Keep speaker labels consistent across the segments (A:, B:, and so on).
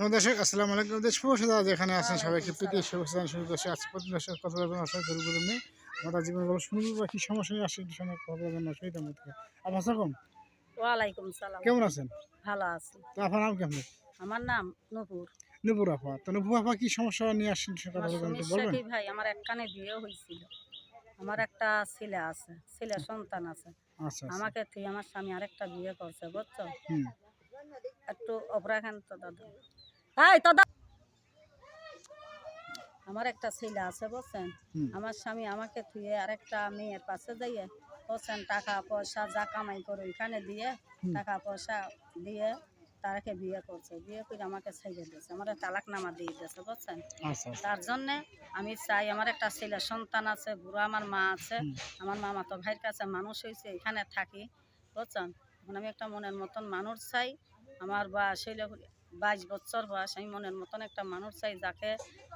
A: দর্শক আসসালামু আলাইকুম দেশ প্রবাসী যেখানে আছেন সবাইকে প্রীতি শুভেচ্ছা শুরু করছি আজকে প্রতি দর্শক কথা আশা করি বুঝুন নেই আমরা জীবন গল্প শুনব বা কি সমস্যা নিয়ে আসছে সঙ্গে কথা আপনার সালাম
B: ওয়ালাইকুম সালাম।
A: কেমন আছেন?
B: ভালো আছি।
A: তো আপনার নাম কেমন
B: আমার নাম নপুর।
A: নুপুর আপা। তো নুপুর আপা কি সমস্যা নিয়ে আসছেন সে কথা বলবেন বলবেন
B: কি ভাই? আমার এক কানে বিয়ে হয়েছিল। আমার একটা ছেলে আছে ছেলে সন্তান আছে।
A: আচ্ছা আচ্ছা।
B: আমাকে তুই আমার স্বামী আরেকটা বিয়ে করছে বুঝছ? একটু অপরাখান তো দাদা। এই তো আমার একটা ছেলে আছে বুঝছেন?
A: হুম।
B: আমার স্বামী আমাকে থুয়ে আরেকটা মেয়ের পাশে যাইয়ে বলছেন টাকা পয়সা যা কামাই করে ওইখানে দিয়ে টাকা পয়সা দিয়ে তারাকে বিয়ে করছে। বিয়ে করে আমাকে ছেড়ে দিয়েছে আমার তালাক নামা দিয়ে দিয়েছে বুঝছেন?
A: আচ্ছা আচ্ছা।
B: তার জন্যে আমি চাই আমার একটা ছেলে সন্তান আছে বুড়ো আমার মা আছে আমার মামা তো ভাইয়ের কাছে মানুষ হয়েছে এখানে থাকি বুঝছেন? এখন আমি একটা মনের মতন মানুষ চাই আমার বা ছেলে বাইশ বছর বয়স আমি মনের মতন একটা মানুষ চাই যাকে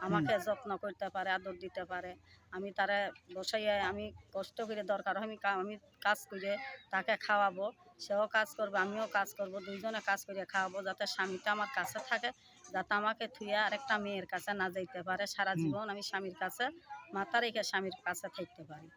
B: আমাকে যত্ন করতে পারে আদর দিতে পারে। আমি তারে বসাইয়ে আমি কষ্ট করে দরকার হয় আমি আমি কাজ করে তাকে খাওয়াবো সেও কাজ করবে আমিও কাজ করব দুইজনে কাজ করে খাওয়াবো যাতে স্বামীটা আমার কাছে থাকে যাতে আমাকে থুয়ে আরেকটা মেয়ের কাছে না যাইতে পারে। সারা জীবন আমি স্বামীর কাছে মাথা রেখে স্বামীর কাছে থাকতে পারি।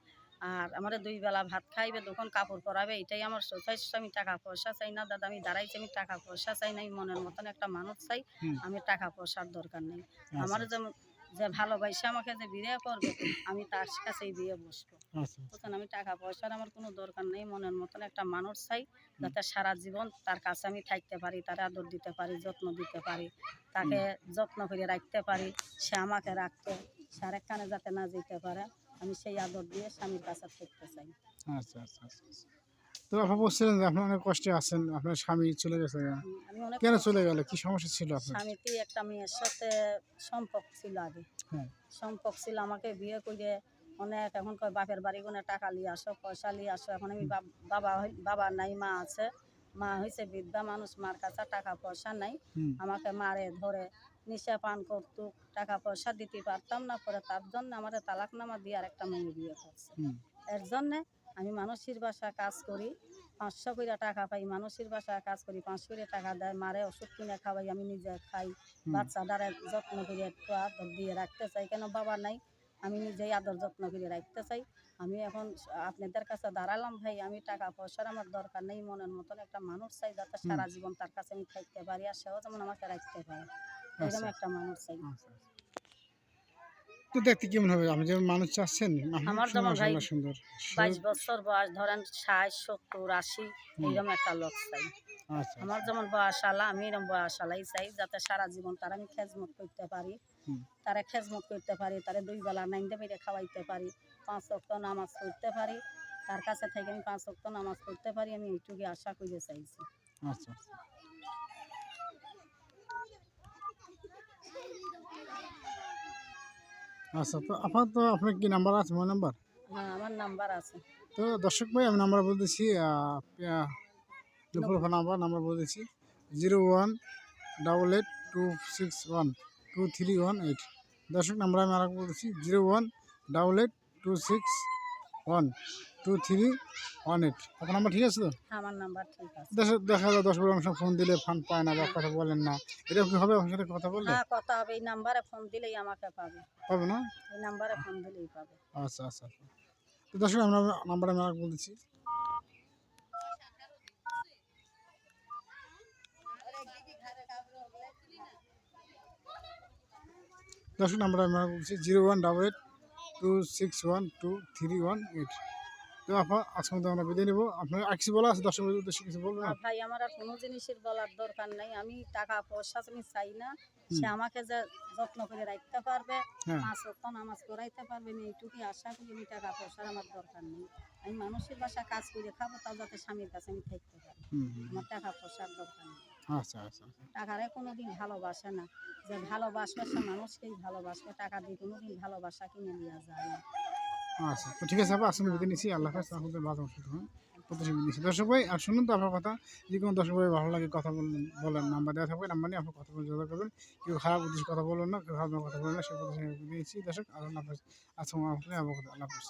B: আর আমার দুই বেলা ভাত খাইবে দোকান কাপড় পরাবে এটাই আমার যথেষ্ট আমি টাকা পয়সা চাই না দাদা আমি দাঁড়াইছি আমি টাকা পয়সা চাই না আমি মনের মতন একটা মানুষ চাই আমি টাকা পয়সার দরকার নেই।
A: আচ্ছা,
B: আমার যেমন যে ভালোবাসে আমাকে যে বিয়ে করবে আমি তার কাছেই বিয়ে বসবো।
A: আচ্ছা।
B: বুঝছেন আমি টাকা পয়সার আমার কোনো দরকার নেই মনের মতন একটা মানুষ চাই যাতে সারা জীবন তার কাছে আমি থাকতে পারি তার আদর দিতে পারি যত্ন দিতে পারি তাকে যত্ন করে রাখতে পারি সে আমাকে রাখতে সে আরেকখানে যাতে না যেতে পারে। আমি সেই আদর দিয়ে স্বামীর কাছে থাকতে চাই।
A: আচ্ছা আচ্ছা আচ্ছা আচ্ছা। তো আপা বলছিলেন যে আপনি অনেক কষ্টে আছেন আপনার স্বামী চলে গেছে। কেন চলে গেল? কি সমস্যা ছিল আপনার?
B: স্বামীতে একটা মেয়ের সাথে সম্পর্ক ছিল আগে।
A: হ্যাঁ।
B: সম্পর্ক ছিল আমাকে বিয়ে করে অনেক এখন কয় বাপের বাড়ি কোনো টাকা নিয়ে আসো পয়সা নিয়ে আসো। এখন আমি বাব- বাবা নাই মা আছে। মা হয়েছে বৃদ্ধা মানুষ মার কাছে টাকা পয়সা নাই। আমাকে মারে ধরে নিশা পান করতো টাকা পয়সা দিতে পারতাম না পরে তার জন্য আমার তালাকনামা দিয়ে আরেকটা মেয়ে বিয়ে করছে। এর জন্যে আমি মানুষের বাসা কাজ করি পাঁচশো করে টাকা পাই মানুষের বাসায় কাজ করি পাঁচশো করে টাকা দেয় মারে ওষুধ কিনে খাওয়াই আমি নিজে খাই
A: হুম।
B: বাচ্চাটারে যত্ন করে একটু আদর দিয়ে রাখতে চাই কেন বাবা নাই আমি নিজেই আদর যত্ন করে রাখতে চাই। আমি এখন আপনাদের কাছে দাঁড়ালাম ভাই আমি টাকা পয়সার আমার দরকার নেই মনের মতন একটা মানুষ চাই যাতে সারা জীবন তার কাছে আমি থাকতে পারি আর সেও যেমন আমাকে রাখতে পারে। এরকম
A: আচ্ছা।
B: একটা মানুষ চাই।
A: আচ্ছা, আচ্ছা। তো দেখতে কেমন হবে? আপনি যেমন মানুষ চাচ্ছেন
B: আমার যেমন ভাই
A: সুন্দর
B: বাইশ বছর বয়স ধরেন ষাট সত্তর আশি একটা লোক চাই। আমার যেমন বয়সালা আমি এরকম বয়সালাই চাই যাতে সারা জীবন তার আমি খেজমত করতে পারি। তারা খেজমত করতে পারি তারা দুই বেলা নাইনতে পেরে খাওয়াইতে পারি পাঁচ অক্ত নামাজ পড়তে পারি। তার কাছে থেকে আমি পাঁচ নামাজ পড়তে পারি আমি এইটুকু আশা করে চাইছি।
A: আচ্ছা। আচ্ছা। তো আপনার তো আপনার কি নাম্বার আছে মোবাইল নাম্বার
B: হ্যাঁ আমার নাম্বার আছে
A: তো দর্শক ভাই আমি নাম্বার বলতেছি দুপুর নাম্বার নাম্বার বলতেছি zero one double eight two six one two three one eight দর্শক নাম্বার আমি আর বলতেছি zero one double eight two six one two three one eight আপনার নাম্বার ঠিক আছে তো?
B: হ্যাঁ আমার নাম্বার ঠিক আছে।
A: দেখা যায় দশ বারো অংশ ফোন দিলে ফান পায় না বা কথা বলেন না। এরকম কি হবে আমার সাথে কথা বললে?
B: হ্যাঁ কথা হবে। এই নাম্বারে ফোন দিলেই আমাকে পাবে।
A: পাবে না?
B: এই নাম্বারে ফোন দিলেই পাবে।
A: আচ্ছা আচ্ছা আচ্ছা। তো দর্শক আমরা নাম্বার আমি আর বলতেছি দর্শক নাম্বার আমি বলছি। Zero one double eight. Two six one two three one eight তো আপা আজকে আমরা বিদায় নেব। আপনার আর কিছু বলা আছে? দর্শক উদ্দেশ্যে কিছু বলবেন?
B: ভাই আমার আর কোনো জিনিসের বলার দরকার নাই। আমি টাকা পয়সা আমি চাই না। সে আমাকে যে যত্ন করে রাখতে পারবে
A: হ্যাঁ।
B: পাঁচ নামাজ পড়াইতে পারবে আমি এইটুকুই আশা করি। আমি টাকা পয়সার আমার দরকার নেই। আমি মানুষের বাসা কাজ করে খাব তাও যাতে স্বামীর কাছে আমি থাকতে পারি। আমার টাকা পয়সার দরকার নেই।
A: আচ্ছা আচ্ছা আচ্ছা।
B: টাকারে কোনোদিন ভালোবাসে না। যে ভালোবাসবে সে মানুষকেই ভালোবাসবে। টাকা দিয়ে কোনোদিন ভালোবাসা কিনে নেওয়া যায় না।
A: আচ্ছা তো ঠিক আছে আপা আসলে বিদায় নিচ্ছি। আল্লাহ হাফেজ আপনাদের ভালো সুস্থ হন প্রত্যাশা নিচ্ছি। দর্শক ভাই, আর শুনুন তো আপনার কথা, যে কোনো দর্শক ভাই ভালো লাগে, কথা বলবেন বলেন, নাম্বার দেওয়া থাকবে, নাম্বার নিয়ে আপনার কথা বলে যোগাযোগ করবেন। কেউ খারাপ উদ্দেশ্যে কথা বলবেন না, কেউ খারাপ কথা বলবেন না, সে প্রত্যাশা নিয়েছি দর্শক, আল্লাহ হাফেজ আচ্ছা আল্লাহ হাফেজ।